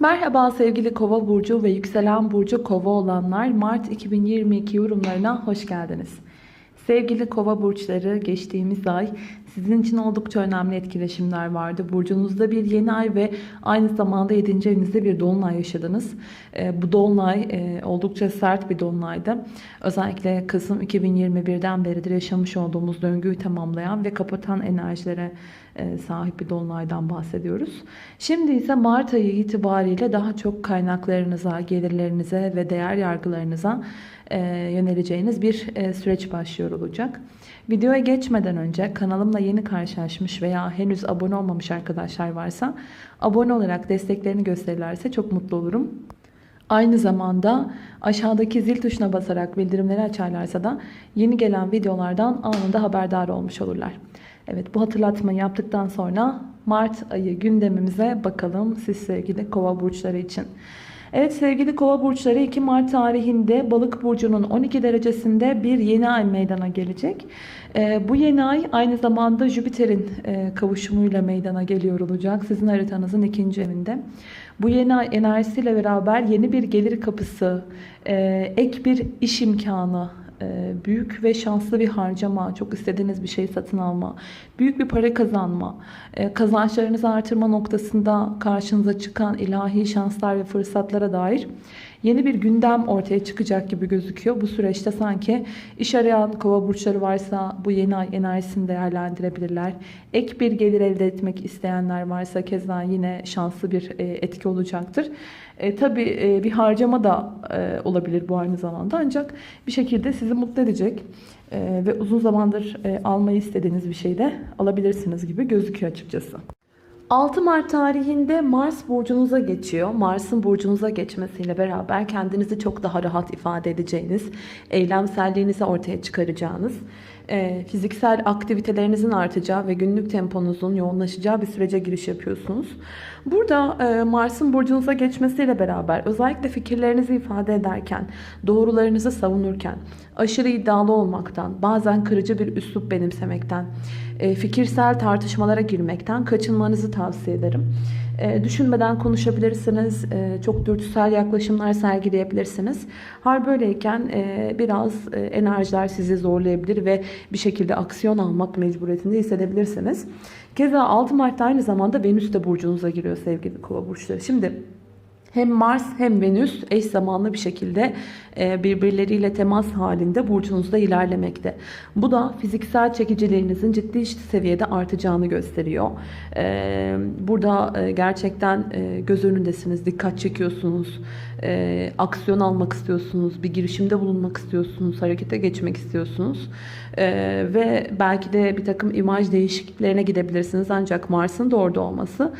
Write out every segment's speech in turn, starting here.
Merhaba sevgili Kova burcu ve yükselen burcu Kova olanlar Mart 2022 yorumlarına hoş geldiniz. Sevgili Kova burçları geçtiğimiz ay sizin için oldukça önemli etkileşimler vardı. Burcunuzda bir yeni ay ve aynı zamanda 7. evinizde bir dolunay yaşadınız. Ee, bu dolunay e, oldukça sert bir dolunaydı. Özellikle Kasım 2021'den beridir yaşamış olduğumuz döngüyü tamamlayan ve kapatan enerjilere e, sahip bir dolunaydan bahsediyoruz. Şimdi ise Mart ayı itibariyle daha çok kaynaklarınıza, gelirlerinize ve değer yargılarınıza e, yöneleceğiniz bir e, süreç başlıyor olacak. Videoya geçmeden önce kanalımla yeni karşılaşmış veya henüz abone olmamış arkadaşlar varsa abone olarak desteklerini gösterirlerse çok mutlu olurum. Aynı zamanda aşağıdaki zil tuşuna basarak bildirimleri açarlarsa da yeni gelen videolardan anında haberdar olmuş olurlar. Evet bu hatırlatmayı yaptıktan sonra Mart ayı gündemimize bakalım siz sevgili kova burçları için. Evet sevgili kova burçları 2 Mart tarihinde balık burcunun 12 derecesinde bir yeni ay meydana gelecek. Ee, bu yeni ay aynı zamanda Jüpiter'in e, kavuşumuyla meydana geliyor olacak sizin haritanızın ikinci evinde. Bu yeni ay enerjisiyle beraber yeni bir gelir kapısı, e, ek bir iş imkanı, büyük ve şanslı bir harcama, çok istediğiniz bir şey satın alma, büyük bir para kazanma, e, kazançlarınızı artırma noktasında karşınıza çıkan ilahi şanslar ve fırsatlara dair yeni bir gündem ortaya çıkacak gibi gözüküyor. Bu süreçte sanki iş arayan kova burçları varsa bu yeni ay enerjisini değerlendirebilirler. Ek bir gelir elde etmek isteyenler varsa keza yine şanslı bir e, etki olacaktır. E, tabii e, bir harcama da e, olabilir bu aynı zamanda ancak bir şekilde sizi mutlu edecek e, ve uzun zamandır e, almayı istediğiniz bir şey de alabilirsiniz gibi gözüküyor açıkçası. 6 Mart tarihinde Mars burcunuza geçiyor. Mars'ın burcunuza geçmesiyle beraber kendinizi çok daha rahat ifade edeceğiniz, eylemselliğinizi ortaya çıkaracağınız, e, fiziksel aktivitelerinizin artacağı ve günlük temponuzun yoğunlaşacağı bir sürece giriş yapıyorsunuz. Burada e, Mars'ın burcunuza geçmesiyle beraber özellikle fikirlerinizi ifade ederken, doğrularınızı savunurken, aşırı iddialı olmaktan, bazen kırıcı bir üslup benimsemekten, e, fikirsel tartışmalara girmekten kaçınmanızı tavsiye ederim. E, düşünmeden konuşabilirsiniz, e, çok dürtüsel yaklaşımlar sergileyebilirsiniz. Hal böyleyken e, biraz e, enerjiler sizi zorlayabilir ve bir şekilde aksiyon almak mecburiyetinde hissedebilirsiniz. Keza 6 Mart'ta aynı zamanda Venüs de burcunuza giriyor sevgili kova burçları. Şimdi hem Mars hem Venüs eş zamanlı bir şekilde e, birbirleriyle temas halinde burcunuzda ilerlemekte. Bu da fiziksel çekiciliğinizin ciddi seviyede artacağını gösteriyor. E, burada e, gerçekten göz önündesiniz, dikkat çekiyorsunuz, aksiyon almak istiyorsunuz, bir girişimde bulunmak istiyorsunuz, harekete geçmek istiyorsunuz. Ve belki de bir takım imaj değişikliklerine gidebilirsiniz. Ancak Mars'ın da orada olması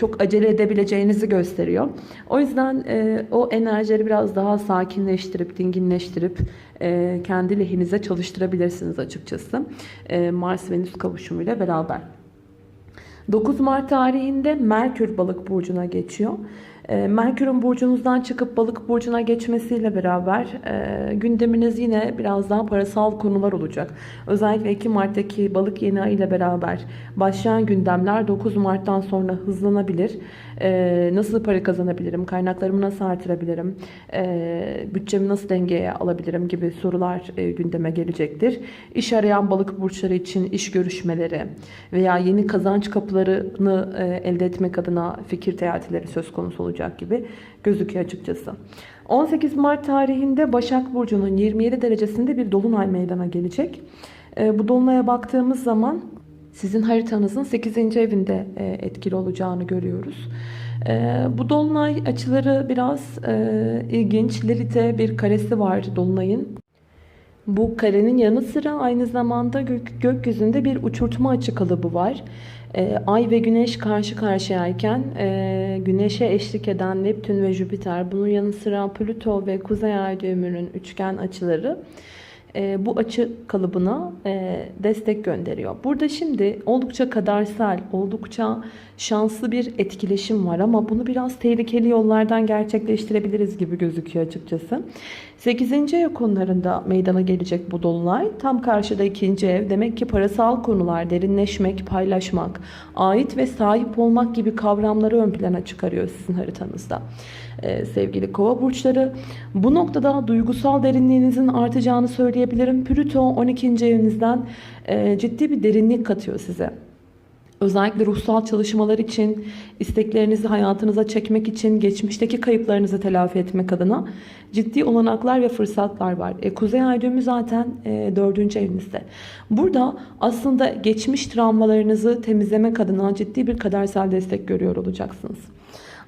çok acele edebileceğinizi gösteriyor. O yüzden o enerjileri biraz daha sakinleştirip, dinginleştirip e, kendi lehinize çalıştırabilirsiniz açıkçası. E, Mars-Venüs kavuşumuyla beraber. 9 Mart tarihinde Merkür balık burcuna geçiyor. E, Merkür'ün burcunuzdan çıkıp balık burcuna geçmesiyle beraber e, gündeminiz yine biraz daha parasal konular olacak. Özellikle 2 Mart'taki balık yeni ay ile beraber başlayan gündemler 9 Mart'tan sonra hızlanabilir. E, nasıl para kazanabilirim? Kaynaklarımı nasıl artırabilirim? bütçemi nasıl dengeye alabilirim? gibi sorular gündeme gelecektir. İş arayan balık burçları için iş görüşmeleri veya yeni kazanç kapılarını elde etmek adına fikir teatileri söz konusu olacak gibi gözüküyor açıkçası. 18 Mart tarihinde Başak Burcu'nun 27 derecesinde bir dolunay meydana gelecek. Ee, bu dolunaya baktığımız zaman sizin haritanızın 8. evinde e, etkili olacağını görüyoruz. Ee, bu dolunay açıları biraz e, ilginç. Lilith'e bir karesi var dolunayın. Bu karenin yanı sıra aynı zamanda gök, gökyüzünde bir uçurtma açı kalıbı var. E, Ay ve Güneş karşı karşıyayken e, Güneş'e eşlik eden Neptün ve Jüpiter, bunun yanı sıra Plüto ve Kuzey Ay düğümünün üçgen açıları e, bu açı kalıbına e, destek gönderiyor. Burada şimdi oldukça kadersel, oldukça şanslı bir etkileşim var ama bunu biraz tehlikeli yollardan gerçekleştirebiliriz gibi gözüküyor açıkçası. 8. ev konularında meydana gelecek bu dolunay. Tam karşıda ikinci ev. Demek ki parasal konular, derinleşmek, paylaşmak, ait ve sahip olmak gibi kavramları ön plana çıkarıyor sizin haritanızda. Ee, sevgili kova burçları. Bu noktada duygusal derinliğinizin artacağını söyleyebilirim. Plüto 12. evinizden e, ciddi bir derinlik katıyor size. Özellikle ruhsal çalışmalar için, isteklerinizi hayatınıza çekmek için, geçmişteki kayıplarınızı telafi etmek adına ciddi olanaklar ve fırsatlar var. E, Kuzey Ay düğümü zaten e, dördüncü evinizde. Burada aslında geçmiş travmalarınızı temizlemek adına ciddi bir kadersel destek görüyor olacaksınız.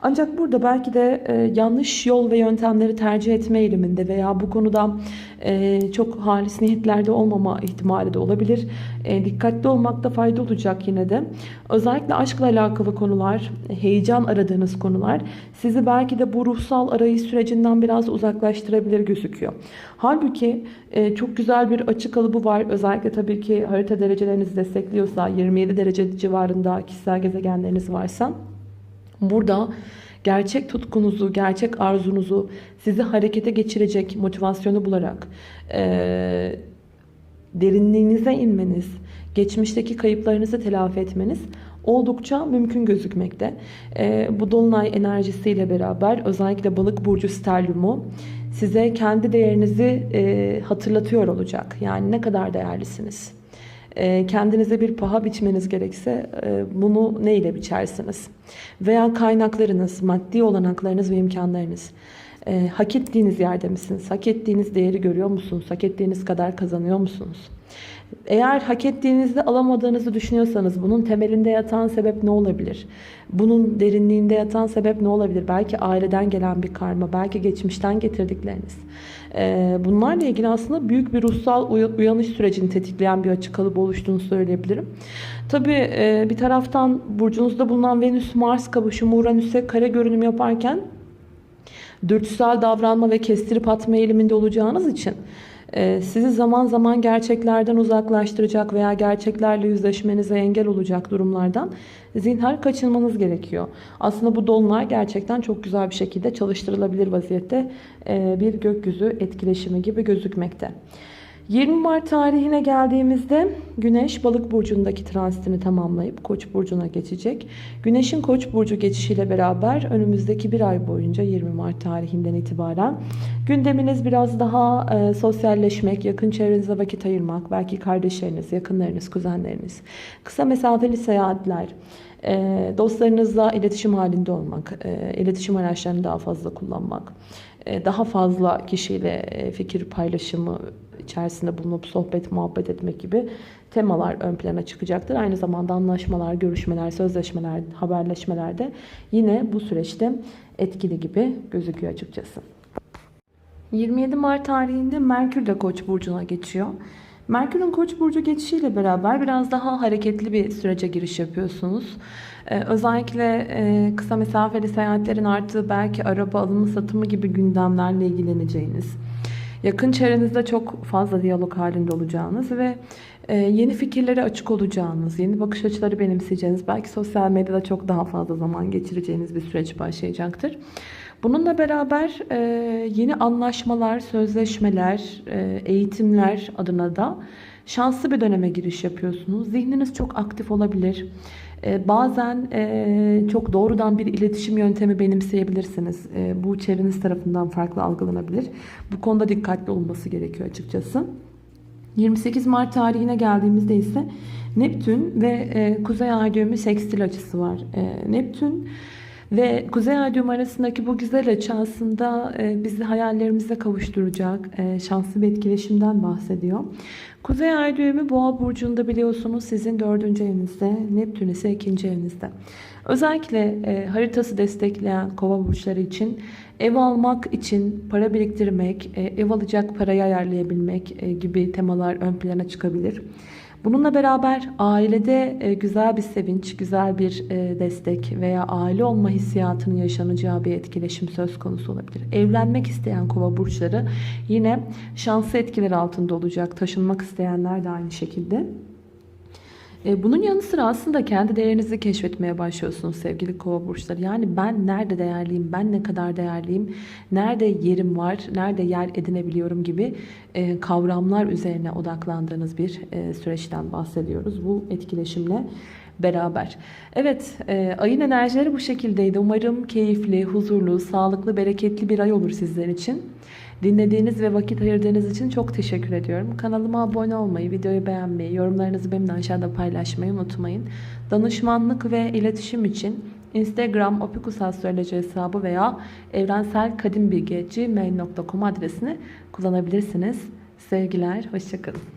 Ancak burada belki de e, yanlış yol ve yöntemleri tercih etme eğiliminde veya bu konuda e, çok halis niyetlerde olmama ihtimali de olabilir. E, dikkatli olmakta fayda olacak yine de. Özellikle aşkla alakalı konular, heyecan aradığınız konular sizi belki de bu ruhsal arayış sürecinden biraz uzaklaştırabilir gözüküyor. Halbuki e, çok güzel bir açı kalıbı var. Özellikle tabii ki harita derecelerinizi destekliyorsa 27 derece civarında kişisel gezegenleriniz varsa Burada gerçek tutkunuzu, gerçek arzunuzu sizi harekete geçirecek motivasyonu bularak e, derinliğinize inmeniz, geçmişteki kayıplarınızı telafi etmeniz oldukça mümkün gözükmekte. E, bu dolunay enerjisiyle beraber özellikle balık burcu sterlumu size kendi değerinizi e, hatırlatıyor olacak. Yani ne kadar değerlisiniz. E, kendinize bir paha biçmeniz gerekse e, bunu ne ile biçersiniz? Veya kaynaklarınız, maddi olanaklarınız ve imkanlarınız. E, hak ettiğiniz yerde misiniz? Hak ettiğiniz değeri görüyor musunuz? Hak ettiğiniz kadar kazanıyor musunuz? Eğer hak ettiğinizde alamadığınızı düşünüyorsanız bunun temelinde yatan sebep ne olabilir? Bunun derinliğinde yatan sebep ne olabilir? Belki aileden gelen bir karma, belki geçmişten getirdikleriniz. Ee, bunlarla ilgili aslında büyük bir ruhsal uyanış sürecini tetikleyen bir açı kalıbı oluştuğunu söyleyebilirim. Tabii e, bir taraftan burcunuzda bulunan Venüs-Mars kavuşumu Uranüs'e kare görünüm yaparken dürtüsel davranma ve kestirip atma eğiliminde olacağınız için sizi zaman zaman gerçeklerden uzaklaştıracak veya gerçeklerle yüzleşmenize engel olacak durumlardan zinhar kaçınmanız gerekiyor. Aslında bu dolunay gerçekten çok güzel bir şekilde çalıştırılabilir vaziyette e, bir gökyüzü etkileşimi gibi gözükmekte. 20 Mart tarihine geldiğimizde Güneş Balık burcundaki transitini tamamlayıp Koç burcuna geçecek. Güneşin Koç burcu geçişiyle beraber önümüzdeki bir ay boyunca 20 Mart tarihinden itibaren gündeminiz biraz daha e, sosyalleşmek, yakın çevrenize vakit ayırmak, belki kardeşleriniz, yakınlarınız, kuzenleriniz, kısa mesafeli seyahatler, e, dostlarınızla iletişim halinde olmak, e, iletişim araçlarını daha fazla kullanmak, e, daha fazla kişiyle fikir paylaşımı içerisinde bulunup sohbet, muhabbet etmek gibi temalar ön plana çıkacaktır. Aynı zamanda anlaşmalar, görüşmeler, sözleşmeler, haberleşmeler de yine bu süreçte etkili gibi gözüküyor açıkçası. 27 Mart tarihinde Merkür de Koç burcuna geçiyor. Merkür'ün Koç burcu geçişiyle beraber biraz daha hareketli bir sürece giriş yapıyorsunuz. Ee, özellikle e, kısa mesafeli seyahatlerin arttığı belki araba alımı satımı gibi gündemlerle ilgileneceğiniz, yakın çevrenizde çok fazla diyalog halinde olacağınız ve e, yeni fikirlere açık olacağınız, yeni bakış açıları benimseyeceğiniz, belki sosyal medyada çok daha fazla zaman geçireceğiniz bir süreç başlayacaktır. Bununla beraber e, yeni anlaşmalar, sözleşmeler, e, eğitimler adına da şanslı bir döneme giriş yapıyorsunuz. Zihniniz çok aktif olabilir. E, bazen e, çok doğrudan bir iletişim yöntemi benimseyebilirsiniz. E, bu çevreniz tarafından farklı algılanabilir. Bu konuda dikkatli olması gerekiyor açıkçası. 28 Mart tarihine geldiğimizde ise Neptün ve e, Kuzey Ay düğümü sekstil açısı var. E, Neptün ve Kuzey düğümü arasındaki bu güzel açı aslında e, bizi hayallerimize kavuşturacak e, şanslı bir etkileşimden bahsediyor. Kuzey Ay düğümü Boğa burcunda biliyorsunuz sizin dördüncü evinizde, Neptün ise ikinci evinizde. Özellikle e, haritası destekleyen kova burçları için ev almak için para biriktirmek, e, ev alacak parayı ayarlayabilmek e, gibi temalar ön plana çıkabilir. Bununla beraber ailede e, güzel bir sevinç, güzel bir e, destek veya aile olma hissiyatının yaşanacağı bir etkileşim söz konusu olabilir. Evlenmek isteyen kova burçları yine şanslı etkiler altında olacak. Taşınmak isteyenler de aynı şekilde. E, Bunun yanı sıra aslında kendi değerinizi keşfetmeye başlıyorsunuz sevgili kova burçları. Yani ben nerede değerliyim, ben ne kadar değerliyim, nerede yerim var, nerede yer edinebiliyorum gibi e, kavramlar üzerine odaklandığınız bir e, süreçten bahsediyoruz. Bu etkileşimle beraber. Evet, e, ayın enerjileri bu şekildeydi. Umarım keyifli, huzurlu, sağlıklı, bereketli bir ay olur sizler için. Dinlediğiniz ve vakit ayırdığınız için çok teşekkür ediyorum. Kanalıma abone olmayı, videoyu beğenmeyi, yorumlarınızı benimle aşağıda paylaşmayı unutmayın. Danışmanlık ve iletişim için Instagram opikusastroloji hesabı veya evrenselkadimbilgi.gmail.com adresini kullanabilirsiniz. Sevgiler, hoşçakalın.